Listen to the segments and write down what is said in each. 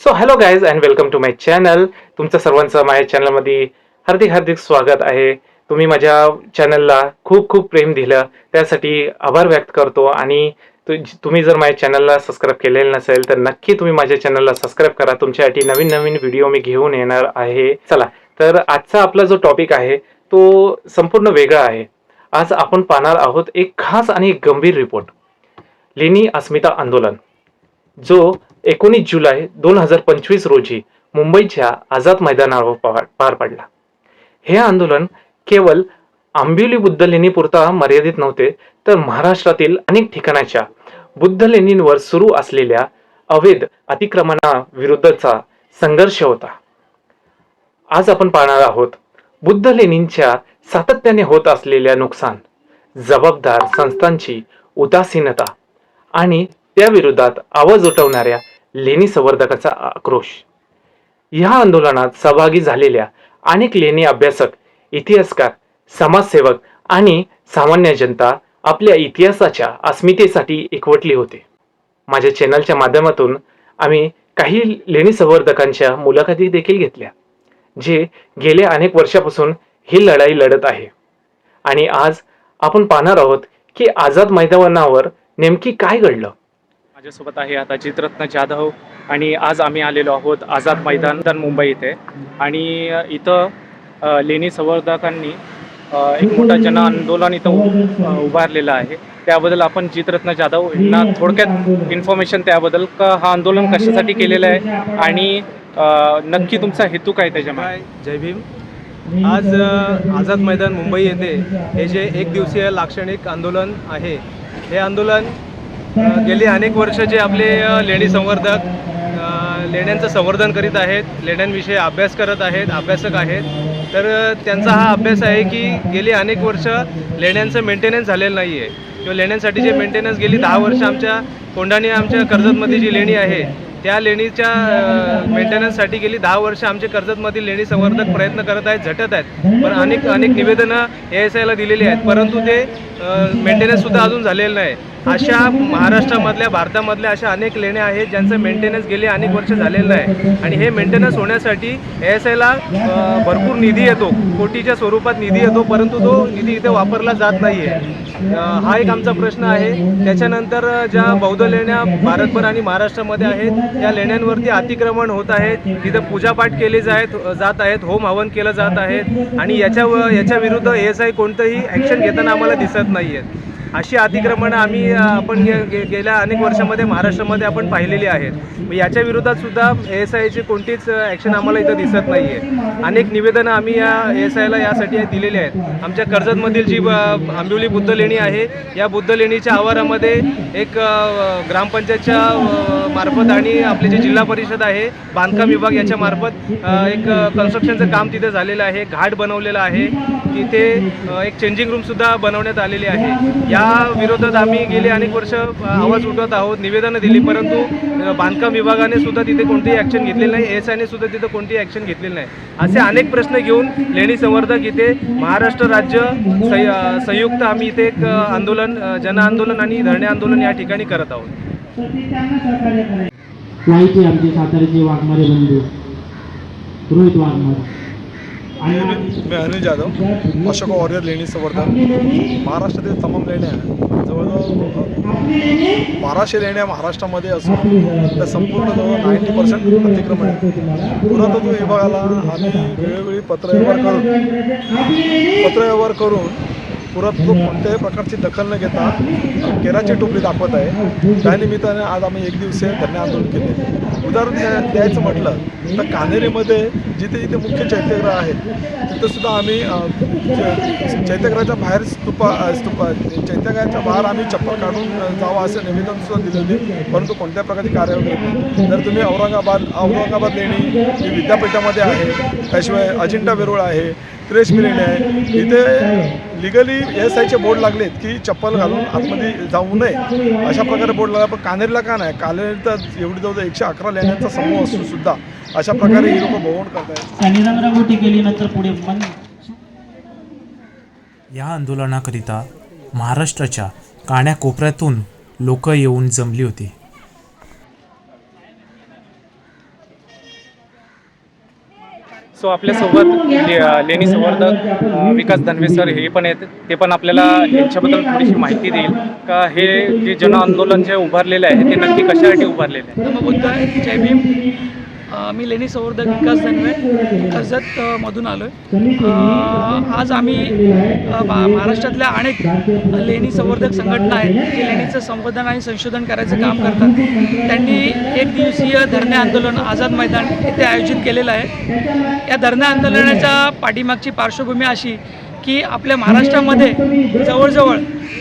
So hello guys and welcome to my channel तुमचं सर्वांचं माझ्या चॅनलमध्ये हार्दिक हार्दिक स्वागत आहे. तुम्ही माझ्या चॅनलला खूप खूप प्रेम दिलं. त्यासाठी आभार व्यक्त करतो आणि तुम्ही जर माझ्या चॅनलला सबस्क्राईब केलेलं नसेल तर नक्की तुम्ही माझ्या चॅनलला सबस्क्राईब करा. तुमच्यासाठी नवीन नवीन व्हिडिओ मी घेऊन येणार आहे. चला तर आजचा आपला जो टॉपिक आहे तो संपूर्ण वेगळा आहे. आज आपण पाहणार आहोत एक खास आणि एक गंभीर रिपोर्ट लेनी अस्मिता आंदोलन. जो एकोणीस जुलै दोन हजार पंचवीस रोजी मुंबईच्या आझाद मैदानावर पार पडला. हे आंदोलन केवळ आंबिवली बुद्ध लेणीपुरता मर्यादित नव्हते तर महाराष्ट्रातील अनेक ठिकाणाच्या बुद्ध लेणींवर सुरू असलेल्या अवैध अतिक्रमणाविरुद्धचा संघर्ष होता. आज आपण पाहणार आहोत बुद्ध लेणींच्या सातत्याने होत असलेल्या नुकसान जबाबदार संस्थांची उदासीनता आणि त्याविरोधात आवाज उठवणाऱ्या लेणी संवर्धकाचा आक्रोश. ह्या आंदोलनात सहभागी झालेल्या अनेक लेणी अभ्यासक इतिहासकार समाजसेवक आणि सामान्य जनता आपल्या इतिहासाच्या अस्मितेसाठी एकवटली होते. माझ्या चॅनलच्या माध्यमातून आम्ही काही लेणी संवर्धकांच्या मुलाखती देखील घेतल्या जे गेल्या अनेक वर्षापासून ही लढाई लढत आहे. आणि आज आपण पाहणार आहोत की आझाद मैदानावर नेमकी काय घडलं. माझ्यासोबत आहे आता जितरत्न जाधव आणि आज आम्ही आलेलो आहोत आझाद मैदान मुंबई इथे. आणि इथं लेणी संवर्धकांनी एक मोठा जन आंदोलन इथं उभारलेलं आहे. त्याबद्दल आपण जितरत्न जाधव यांना थोडक्यात इन्फॉर्मेशन त्याबद्दल का हा आंदोलन कशासाठी केलेलं आहे आणि नक्की तुमचा हेतू काय त्याच्यामुळे जय भीम. आज आझाद मैदान मुंबई येथे हे जे एक दिवसीय लाक्षणिक आंदोलन आहे हे आंदोलन गेली अनेक वर्ष जे आपले लेणी संवर्धक लेण्यांचं संवर्धन करीत आहेत लेण्यांविषयी अभ्यास करत आहेत अभ्यासक आहेत. तर त्यांचा हा अभ्यास आहे की गेली अनेक वर्ष लेण्यांचं मेंटेनन्स झालेलं नाही आहे किंवा लेण्यांसाठी जे मेंटेनन्स गेली दहा वर्ष आमच्या कोंढाणी आमच्या कर्जतमध्ये जी लेणी आहे त्या लेणीच्या मेंटेनन्ससाठी गेली दहा वर्ष आमचे कर्जतमधील लेणी संवर्धक प्रयत्न करत आहेत झटत आहेत. पण अनेक अनेक निवेदनं ए एस आयला दिलेली आहेत. परंतु ते मेंटेनन्ससुद्धा अजून झालेलं नाही. अशा महाराष्ट्रामधल्या भारतामधल्या अशा अनेक लेण्या आहेत ज्यांचं मेंटेनन्स गेले अनेक वर्ष झालेलं आहे. आणि हे मेंटेनन्स होण्यासाठी एस आयला भरपूर निधी येतो. कोटीच्या स्वरूपात निधी येतो परंतु तो निधी इथे वापरला जात नाही आहे हा एक आमचा प्रश्न आहे. त्याच्यानंतर ज्या बौद्ध लेण्या भारतभर आणि महाराष्ट्रामध्ये आहेत त्या लेण्यांवरती अतिक्रमण होत आहेत. तिथं पूजापाठ केले जात जात आहेत होम हवन केलं जात आहेत. आणि याच्या याच्या विरुद्ध एस आय कोणतंही ॲक्शन घेताना आम्हाला दिसत नाही आहेत अशी अतिक्रमणं आम्ही आपण गे- गे- गेल्या अनेक वर्षामध्ये महाराष्ट्रामध्ये आपण पाहिलेली आहेत. मग याच्या विरोधात सुद्धा एस आयची कोणतीच ॲक्शन आम्हाला इथं दिसत नाही आहे अनेक निवेदनं आम्ही या एस आयला यासाठी दिलेली आहेत. आमच्या कर्जतमधील जी ब- आंबिवली बुद्ध लेणी आहे या बुद्ध लेणीच्या आवारामध्ये एक ग्रामपंचायतच्या मार्फत आणि आपले जे जिल्हा परिषद आहे बांधकाम विभाग याच्या मार्फत एक कन्स्ट्रक्शनचं काम तिथे झालेलं आहे घाट बनवलेला आहे. तिथे एक चेंजिंग रूमसुद्धा बनवण्यात आलेली आहे. या या विरोधात आम्ही गेली अनेक वर्ष आवाज उठवत आहोत निवेदनं दिली परंतु बांधकाम विभागाने सुद्धा तिथे कोणतीही ॲक्शन घेतलेली नाही एस आयने सुद्धा तिथे कोणतीही ॲक्शन घेतलेली नाही. असे अनेक प्रश्न घेऊन लेणी संवर्धक इथे महाराष्ट्र राज्य संयुक्त आम्ही इथे एक आंदोलन जन आंदोलन आणि धरणे आंदोलन या ठिकाणी करत आहोत. आमचे साताऱ्याचे वाघमारे बंधू. रोहित वाघमारे. आणि मी अनिल जाधव अशोक वॉरियर लेणी संवर्धन महाराष्ट्रातील तमाम लेण्या जवळजवळ बाराशे लेण्या महाराष्ट्रामध्ये असून त्या संपूर्ण जवळ नाईंटी पर्सेंट अतिक्रमण आहे पुरातत्व विभागाला आम्ही वेळोवेळी पत्रव्यवहार करून पत्रव्यवहार करून पुरातत्व कोणत्याही प्रकारची दखल न घेता केराची टोपली दाखवत आहे. त्यानिमित्ताने आज आम्ही एक दिवसीय धरणे आंदोलन केले. उदाहरण द्यायचं म्हटलं तर कान्हेरीमध्ये जिथे जिथे मुख्य चैत्यग्रह आहेत तिथेसुद्धा आम्ही च- चैत्यग्रहाच्या बाहेर स्तूपा स्तूपा चैत्यग्रहाच्या बाहेर आम्ही चप्पल काढून जावा जावं असं निवेदन सुद्धा दिलं होते परंतु कोणत्या प्रकारची कार्यवाही जर तुम्ही औरंगाबाद औरंगाबाद लेणी ही विद्यापीठामध्ये आहे त्याशिवाय अजिंठा वेरूळ आहे त्रेश लेणी आहे इथे लिगली एस आयचे बोर्ड लागलेत की चप्पल घालून आतमध्ये जाऊ नये. अशा प्रकारे बोर्ड लागला पण कानेरीला का नाही? कानेरी तर एवढी जवळ एकशे अकरा लेण्यांचा समूह असून सुद्धा अशा प्रकारे ही लोक भवण करतायत. त्यांनी रंगरंगोटी केली नंतर पुढे मन या आंदोलनाकरिता महाराष्ट्राच्या काण्याकोपऱ्यातून लोक येऊन जमली होती. सो आपल्यासोबत ले- लेणी संवर्धक विकास धनवे सर हे पण आहेत. ते पण आपल्याला यांच्याबद्दल थोडीशी माहिती देईल. का हे जे जन आंदोलन जे उभारलेलं आहे ते नक्की कशासाठी उभारलेलं आहे? जय भीम. मी लेणी संवर्धक विकास धनवे कर्जतमधून मधून आलो आहे आज आम्ही महाराष्ट्रातल्या अनेक लेणी संवर्धक संघटना आहेत जे लेणीचं संवर्धन आणि संशोधन करायचं काम करतात. त्यांनी एक दिवसीय धरणे आंदोलन आझाद मैदान येथे आयोजित केलेलं आहे. या धरणे आंदोलनाच्या पाठीमागची पार्श्वभूमी अशी की आपल्या महाराष्ट्रामध्ये जवळजवळ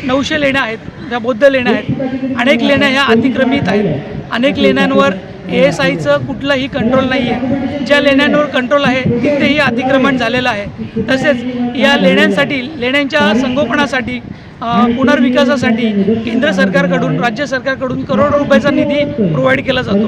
नऊशे लेण्या आहेत ज्या बौद्ध लेण्या आहेत. अनेक लेण्या ह्या अतिक्रमित आहेत. अनेक लेण्यांवर ए एस आयचं कुठलंही कंट्रोल नाही आहे ज्या लेण्यांवर कंट्रोल आहे तिथेही अतिक्रमण झालेलं आहे. तसेच या लेण्यांसाठी लेण्यांच्या संगोपनासाठी पुनर्विकासासाठी केंद्र सरकारकडून राज्य सरकारकडून करोडो रुपयाचा निधी प्रोव्हाइड केला जातो.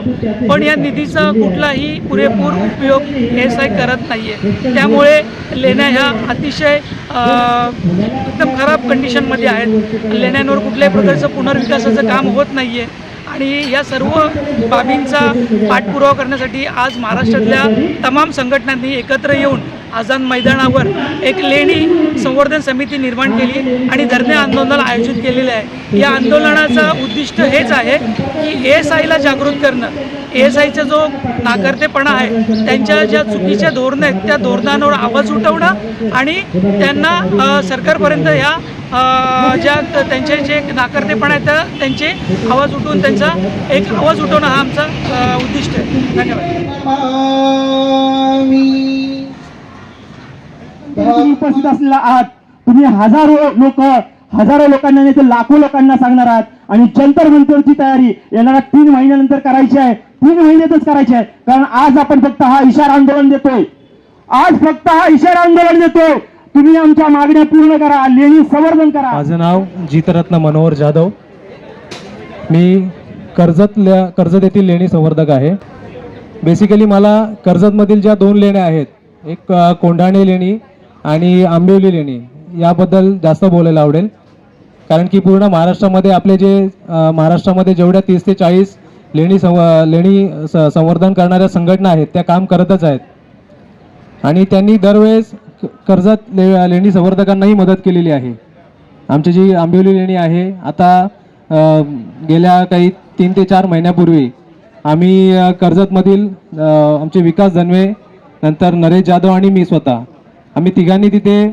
पण या निधीचा कुठलाही पुरेपूर उपयोग एस आय करत नाही आहे त्यामुळे लेण्या ह्या अतिशय एकदम खराब कंडिशनमध्ये आहेत. लेण्यांवर कुठल्याही प्रकारचं पुनर्विकासाचं काम होत नाही आहे आणि या सर्व बाबींचा पाठपुरावा करण्यासाठी आज महाराष्ट्रातल्या तमाम संघटनांनी एकत्र येऊन आझाद मैदानावर एक लेणी संवर्धन समिती निर्माण केली आणि धरणे आंदोलन आयोजित केलेले आहे. या आंदोलनाचा उद्दिष्ट हेच आहे की एस आयला जागृत करणं. एस आयचा जो नाकर्तेपणा आहे त्यांच्या ज्या चुकीच्या धोरणं आहेत त्या धोरणांवर आवाज उठवणं आणि त्यांना सरकारपर्यंत ह्या ज्या त्यांचे जे नाकर्तेपणा आहेत त्या त्यांचे आवाज उठवून त्यांचा एक आवाज उठवणं हा आमचा उद्दिष्ट आहे. धन्यवाद. तुम्ही उपस्थित असलेला आहात. तुम्ही हजारो लोक हजारो लोकांना नाही तर लाखो लोकांना सांगणार आहात. आणि जंतर मंतरची तयारी येणाऱ्या तीन महिन्यानंतर करायची आहे. तीन महिन्यातच करायची आहे. कारण आज आपण फक्त हा इशारा आंदोलन देतोय. आज फक्त हा इशारा आंदोलन देतोय. तुम्ही आमच्या मागण्या पूर्ण करा लेणी संवर्धन करा. माझं नाव जितरत्न मनोहर जाधव. मी कर्जतल्या कर्जत येथील लेणी संवर्धक आहे. बेसिकली मला कर्जतमधील ज्या दोन लेण्या आहेत एक कोंढाणे लेणी आणि आंबिवली लेणी याबद्दल जास्त बोलायला आवडेल. कारण की पूर्ण महाराष्ट्रामध्ये आपले जे महाराष्ट्रामध्ये जेवढ्या तीस ते चाळीस लेणी संव लेणी स- संवर्धन करणाऱ्या संघटना आहेत त्या काम करतच आहेत. आणि त्यांनी दरवेळेस कर्जत ले लेणी संवर्धकांनाही मदत केलेली आहे. आमची जी आंबिवली लेणी आहे आता गेल्या काही तीन ते चार महिन्यापूर्वी आम्ही कर्जतमधील आमचे विकास धनवे नंतर नरेश जाधव आणि मी स्वतः आम्ही तिघांनी तिथे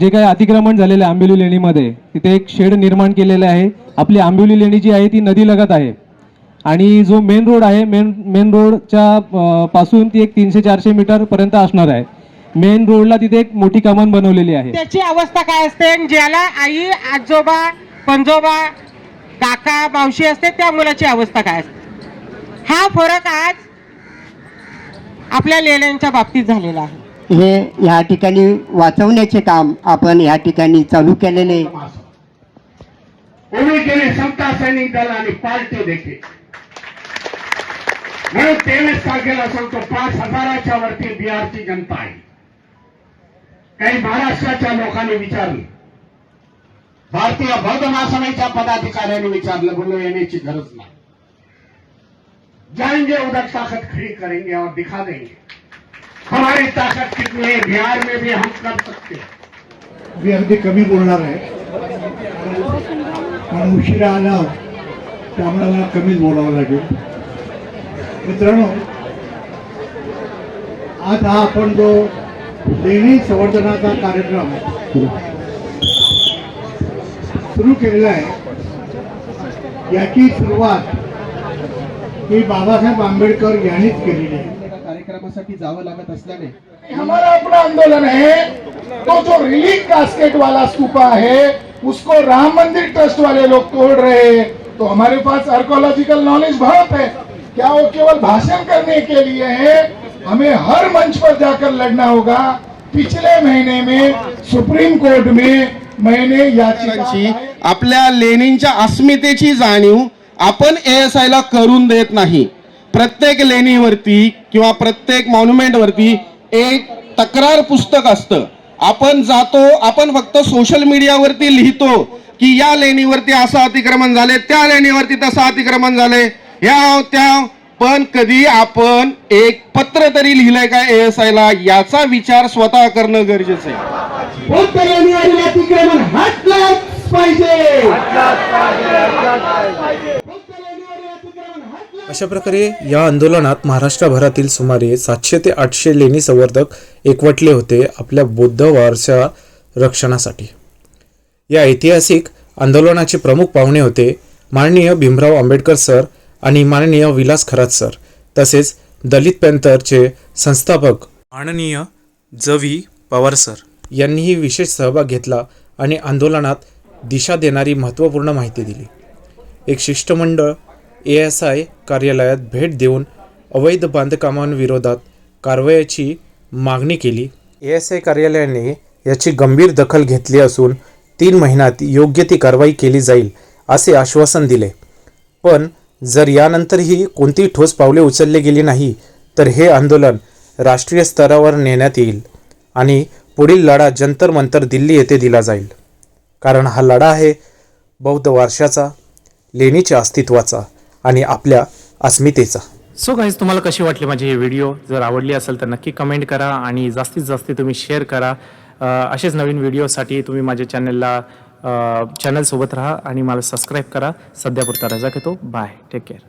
जे काही अतिक्रमण झालेलं आहे आंबिवली लेणीमध्ये तिथे एक शेड निर्माण केलेलं आहे. आपली आंबिवली लेणी जी आहे ती नदी लगत आहे. आणि जो मेन रोड आहे मेन मेन रोडच्या पासून ती एक तीनशे चारशे मीटरपर्यंत असणार आहे. मेन रोडला तिथे एक मोठी कमान बनवलेली आहे. त्याची अवस्था काय असते? आणि ज्याला आई आजोबा पंजोबा काका मावशी असते त्या मुलाची अवस्था काय असते? हा फरक आज आपल्या लेण्यांच्या बाबतीत झालेला आहे. हे या ठिकाणी वाचवण्याचे काम आपण या ठिकाणी चालू केलेले उभी केली समता सैनिक दल आणि पार्टी देखील? म्हणून तेवीस तारखेला सांगतो पाच हजाराच्या वरती बिहारची जनता आहे. काही महाराष्ट्राच्या लोकांनी विचारलं. भारतीय बौद्ध महासभेच्या पदाधिकाऱ्यांनी विचारलं बोललो येण्याची गरज नाही. जाएंगे उधर ताकत खड़ी करेंगे और दिखा देंगे हमारी ताकत कितनी है बिहार में भी हम कर सकते हैं. मी अगदी कमी बोलणार आहे. कारण उशिरा आला त्यामुळे मला कमीच बोलावं लागेल. मित्रांनो आज हा आपण जो लेणी संवर्धनाचा कार्यक्रम सुरू केलेला आहे. याची सुरुवात ही बाबासाहेब आंबेडकर यांनीच केलेली आहे. कार्यक्रमासाठी जावं लागत असल्याने हमारा अपना आंदोलन है तो जो रिलीफ कास्केट वाला स्तूपा है उसको राम मंदिर ट्रस्ट वाले लोग तोड़ रहे हैं. तो हमारे पास आर्कोलॉजिकल नॉलेज बहुत है. क्या वो केवल भाषण करने के लिए है? हमें हर मंच पर जाकर लड़ना होगा। पिछले महीने में सुप्रीम कोर्ट में मैंने याचिका आपल्या लेणींच्या अस्मितेची जाणीव आपण एस ला करून देत नाही. प्रत्येक लेणीवरती किंवा प्रत्येक मॉन्युमेंटवरती एक तक्रार पुस्तक असतं. आपण जातो आपण फक्त सोशल मीडियावरती लिहितो की या लेणीवरती असं अतिक्रमण झाले त्या लेणीवरती तसं अतिक्रमण झाले या त्या पण कधी आपण एक पत्र तरी लिहिलंय का एएसआय ला याचा विचार स्वतः करणं गरजेचं आहे. अशा प्रकारे या आंदोलनात महाराष्ट्रभरातील सुमारे सातशे ते आठशे लेणी संवर्धक एकवटले होते आपल्या बौद्ध वारसा रक्षणासाठी. या ऐतिहासिक आंदोलनाचे प्रमुख पाहुणे होते माननीय भीमराव आंबेडकर सर आणि माननीय विलास खरात सर तसेच दलित पॅन्थरचे संस्थापक माननीय जवी पवार सर. यांनीही विशेष सहभाग घेतला आणि आंदोलनात दिशा देणारी महत्त्वपूर्ण माहिती दिली. एक शिष्टमंडळ ए एस आय कार्यालयात भेट देऊन अवैध बांधकामांविरोधात कारवायाची मागणी केली. ए एस आय कार्यालयाने याची गंभीर दखल घेतली असून तीन महिन्यात योग्य ती कारवाई केली जाईल असे आश्वासन दिले. पण जर यानंतरही कोणती ठोस पावले उचलली गेली नाही तर हे आंदोलन राष्ट्रीय स्तरावर नेण्यात येईल आणि पुढील लढा जंतर मंतर दिल्ली येथे दिला जाईल. कारण हा लढा आहे बौद्ध वारशाचा लेणीच्या अस्तित्वाचा आणि आपल्या अस्मितेचा. सो गाईज तुम्हाला कशी वाटली माझी हे व्हिडिओ जर आवडली असेल तर नक्की कमेंट करा आणि जास्तीत जास्त तुम्ही शेअर करा. असेच नवीन व्हिडिओसाठी तुम्ही माझ्या चॅनलला चॅनलसोबत राहा आणि मला सबस्क्राईब करा. सध्यापुरता रजा घेतो. Bye take care